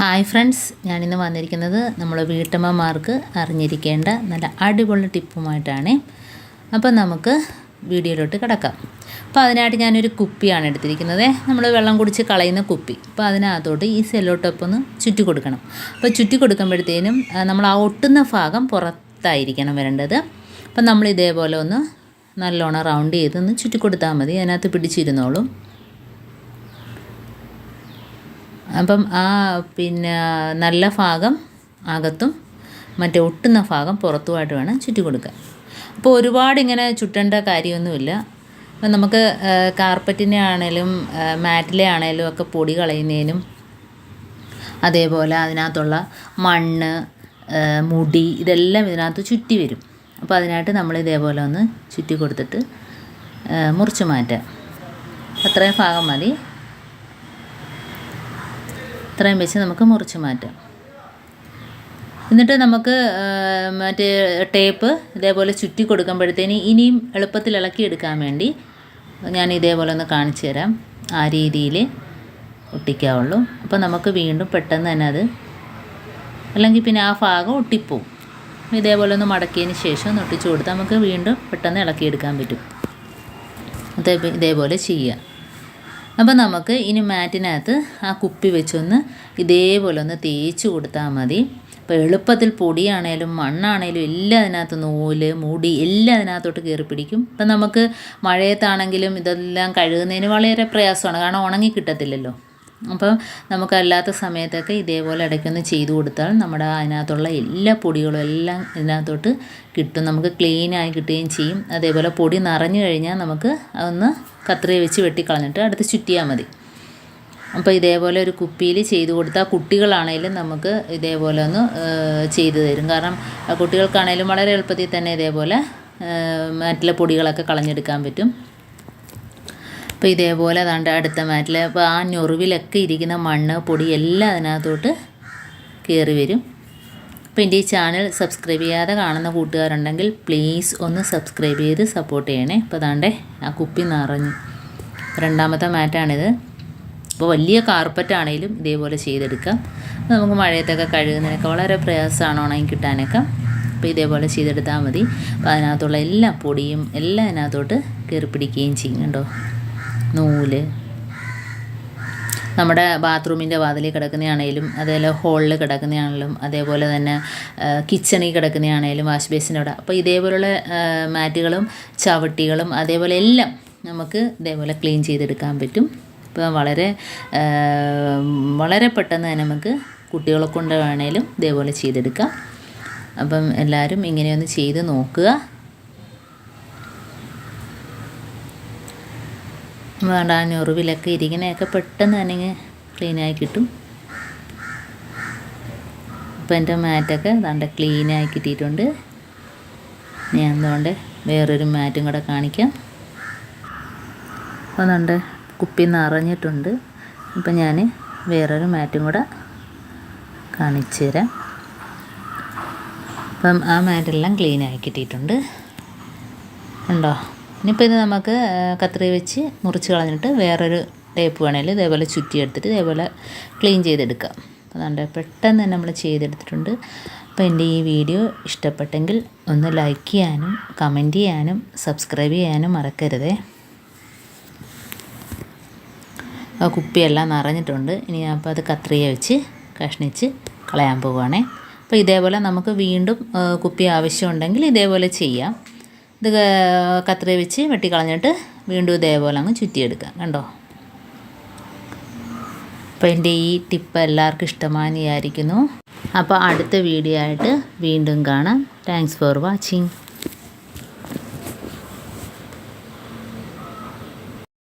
Hi friends ഞാനിന്ന് വന്നിരിക്കുന്നത് നമ്മൾ വീട്ടമ്മമാർക്ക് അറിഞ്ഞിരിക്കേണ്ട നല്ല അടിപൊളി ടിപ്പുമായിട്ടാണ്. അപ്പോൾ നമുക്ക് വീഡിയോയിലോട്ട് കിടക്കാം. അപ്പോൾ അതിനായിട്ട് ഞാനൊരു കുപ്പിയാണ് എടുത്തിരിക്കുന്നത്. നമ്മൾ വെള്ളം കുടിച്ച് കളയുന്ന കുപ്പി. അപ്പോൾ അതിനകത്തോട്ട് ഈ സെല്ലോ ടോപ്പ് ഒന്ന് ചുറ്റി കൊടുക്കണം. അപ്പോൾ ചുറ്റി കൊടുക്കുമ്പോഴത്തേനും നമ്മൾ ആ ഒട്ടുന്ന ഭാഗം പുറത്തായിരിക്കണം വരേണ്ടത്. അപ്പം നമ്മൾ ഇതേപോലെ ഒന്ന് നല്ലോണം റൗണ്ട് ചെയ്ത് ഒന്ന് ചുറ്റി കൊടുത്താൽ മതി. അതിനകത്ത് പിടിച്ചിരുന്നോളും. അപ്പം ആ പിന്നെ നല്ല ഭാഗം അകത്തും മറ്റേ ഒട്ടുന്ന ഭാഗം പുറത്തുമായിട്ട് വേണം ചുറ്റി കൊടുക്കാൻ അപ്പോൾ ഒരുപാട് ഇങ്ങനെ ചുറ്റേണ്ട കാര്യമൊന്നുമില്ല. അപ്പം നമുക്ക് കാർപ്പറ്റിനെ ആണേലും മാറ്റിലെ ആണേലും ഒക്കെ പൊടി കളയുന്നതിനും അതേപോലെ അതിനകത്തുള്ള മണ്ണ് മുടി ഇതെല്ലാം ഇതിനകത്ത് ചുറ്റി വരും. അപ്പോൾ അതിനായിട്ട് നമ്മൾ ഇതേപോലെ ഒന്ന് ചുറ്റി കൊടുത്തിട്ട് മുറിച്ച് മാറ്റാം. അത്രയും ഭാഗം മതി. ഇത്രയും വെച്ച് നമുക്ക് മുറിച്ച് മാറ്റാം. എന്നിട്ട് നമുക്ക് മറ്റേ ടേപ്പ് ഇതേപോലെ ചുറ്റി കൊടുക്കുമ്പോഴത്തേന് ഇനിയും എളുപ്പത്തിൽ ഇളക്കിയെടുക്കാൻ വേണ്ടി ഞാൻ ഇതേപോലെ ഒന്ന് കാണിച്ചു തരാം. ആ രീതിയിൽ ഒട്ടിക്കാവുള്ളൂ. അപ്പോൾ നമുക്ക് വീണ്ടും പെട്ടെന്ന് തന്നെ അത് അല്ലെങ്കിൽ പിന്നെ ആ ഭാഗം ഒട്ടിപ്പോവും. ഇതേപോലെ ഒന്ന് മടക്കിയതിന് ശേഷം ഒന്ന് ഒട്ടിച്ചു കൊടുത്താൽ നമുക്ക് വീണ്ടും പെട്ടെന്ന് ഇളക്കിയെടുക്കാൻ പറ്റും. അതേ ഇതേപോലെ ചെയ്യുക. അപ്പോൾ നമുക്ക് ഇനി മാറ്റിനകത്ത് ആ കുപ്പി വെച്ചൊന്ന് ഇതേപോലെ ഒന്ന് തേച്ച് കൊടുത്താൽ മതി. അപ്പോൾ എളുപ്പത്തിൽ പൊടിയാണേലും മണ്ണാണേലും എല്ലാം അതിനകത്ത് നൂൽ മുടി എല്ലാം അതിനകത്തോട്ട് കയറി പിടിക്കും. ഇപ്പം നമുക്ക് മഴയത്താണെങ്കിലും ഇതെല്ലാം കഴുകുന്നതിന് വളരെ പ്രയാസമാണ്. കാരണം ഉണങ്ങി കിട്ടത്തില്ലല്ലോ. അപ്പം നമുക്കല്ലാത്ത സമയത്തൊക്കെ ഇതേപോലെ ഇടയ്ക്കൊന്ന് ചെയ്തു കൊടുത്താൽ നമ്മുടെ അതിനകത്തുള്ള എല്ലാ പൊടികളും എല്ലാം ഇതിനകത്തോട്ട് കിട്ടും. നമുക്ക് ക്ലീനായി കിട്ടുകയും ചെയ്യും. അതേപോലെ പൊടി നിറഞ്ഞു കഴിഞ്ഞാൽ നമുക്ക് അതൊന്ന് കത്രിക വെച്ച് വെട്ടിക്കളഞ്ഞിട്ട് അടുത്ത് ചുറ്റിയാൽ മതി. അപ്പോൾ ഇതേപോലെ ഒരു കുപ്പിയിൽ ചെയ്തു കൊടുത്താൽ കുട്ടികളാണേലും നമുക്ക് ഇതേപോലെ ഒന്ന് ചെയ്തു തരും. കാരണം കുട്ടികൾക്കാണേലും വളരെ എളുപ്പത്തിൽ തന്നെ ഇതേപോലെ മറ്റുള്ള പൊടികളൊക്കെ കളഞ്ഞെടുക്കാൻ പറ്റും. അപ്പോൾ ഇതേപോലെ അതാണ്ട് അടുത്ത മാറ്റിൽ അപ്പോൾ ആ ഞൊറിവിലൊക്കെ ഇരിക്കുന്ന മണ്ണ് പൊടി എല്ലാം അതിനകത്തോട്ട് കയറി വരും. അപ്പോൾ എന്റെ ഈ ചാനൽ സബ്സ്ക്രൈബ് ചെയ്യാതെ കാണുന്ന കൂട്ടുകാരുണ്ടെങ്കിൽ പ്ലീസ് ഒന്ന് സബ്സ്ക്രൈബ് ചെയ്ത് സപ്പോർട്ട് ചെയ്യണേ. അപ്പോൾ അതാണ്ടേ ആ കുപ്പി നിറഞ്ഞു. രണ്ടാമത്തെ മാറ്റാണിത്. അപ്പോൾ വലിയ കാർപ്പറ്റ് ആണെങ്കിലും ഇതേപോലെ ചെയ്തെടുക്കാം. നമുക്ക് മഴയത്തൊക്കെ കഴുകുന്നതിനൊക്കെ വളരെ പ്രയാസമാണ് ഉണങ്ങി കിട്ടാനൊക്കെ. അപ്പോൾ ഇതേപോലെ ചെയ്തെടുത്താൽ മതി. അപ്പോൾ അതിനകത്തുള്ള എല്ലാ പൊടിയും എല്ലാം അതിനകത്തോട്ട് കയറി പിടിക്കുകയും ചെയ്യും കണ്ടോ നൂൽ. നമ്മുടെ ബാത്റൂമിന്റെ വാതിലിൽ കിടക്കുന്നതാണേലും അതേപോലെ ഹോളിൽ കിടക്കുന്നതാണെങ്കിലും അതേപോലെ തന്നെ കിച്ചണിൽ കിടക്കുന്നതാണേലും വാഷ് ബേസിന്റെ അവിടെ. അപ്പോൾ ഇതേപോലുള്ള ആ, മാറ്റുകളും ചവിട്ടികളും അതേപോലെ എല്ലാം നമുക്ക് ഇതേപോലെ ക്ലീൻ ചെയ്തെടുക്കാൻ പറ്റും. ഇപ്പോൾ വളരെ വളരെ പെട്ടെന്ന് തന്നെ നമുക്ക് കുട്ടികളെ കൊണ്ട് വേണേലും ഇതേപോലെ ചെയ്തെടുക്കാം. അപ്പം എല്ലാവരും ഇങ്ങനെയൊന്ന് ചെയ്ത് നോക്കുക. വേണ്ട ആ ഞൊറിവിലൊക്കെ ഇരിക്കണയൊക്കെ പെട്ടെന്ന് തന്നെ ക്ലീനായി കിട്ടും. അപ്പോൾ എന്റെ മാറ്റൊക്കെ ദാണ്ട ക്ലീനായി കിട്ടിയിട്ടുണ്ട്. ഞാൻ എന്തുകൊണ്ട് വേറൊരു മാറ്റും കൂടെ കാണിക്കാം. ദാണ്ട് കുപ്പി നിറഞ്ഞിട്ടുണ്ട്. അപ്പം ഞാൻ വേറൊരു മാറ്റും കൂടെ കാണിച്ചു തരാം. അപ്പം ആ മാറ്റെല്ലാം ക്ലീനായി കിട്ടിയിട്ടുണ്ട്. ഉണ്ടോ ഇനിയിപ്പോൾ ഇത് നമുക്ക് കത്രി വെച്ച് മുറിച്ച് കളഞ്ഞിട്ട് വേറൊരു ടേപ്പ് വേണമെങ്കിൽ ഇതേപോലെ ചുറ്റിയെടുത്തിട്ട് ഇതേപോലെ ക്ലീൻ ചെയ്തെടുക്കാം. അതുകൊണ്ട് പെട്ടെന്ന് തന്നെ നമ്മൾ ചെയ്തെടുത്തിട്ടുണ്ട്. അപ്പോൾ എന്റെ ഈ വീഡിയോ ഇഷ്ടപ്പെട്ടെങ്കിൽ ഒന്ന് ലൈക്ക് ചെയ്യാനും കമന്റ് ചെയ്യാനും സബ്സ്ക്രൈബ് ചെയ്യാനും മറക്കരുതേ. ആ കുപ്പിയെല്ലാം നിറഞ്ഞിട്ടുണ്ട്. ഇനി അപ്പോൾ അത് കത്രിക വെച്ച് കഷ്ണിച്ച് കളയാൻ പോവുകയാണേ അപ്പോൾ ഇതേപോലെ നമുക്ക് വീണ്ടും കുപ്പി ആവശ്യമുണ്ടെങ്കിൽ ഇതേപോലെ ചെയ്യാം. ഇത് കത്രി വെച്ച് വെട്ടിക്കളഞ്ഞിട്ട് വീണ്ടും ഇതേപോലെ അങ്ങ് ചുറ്റിയെടുക്കാം. കണ്ടോ? അപ്പോൾ എന്റെ ഈ ടിപ്പ് എല്ലാവർക്കും ഇഷ്ടമായി വിചാരിക്കുന്നു. അപ്പോൾ അടുത്ത വീഡിയോ ആയിട്ട് വീണ്ടും കാണാം. Thanks for watching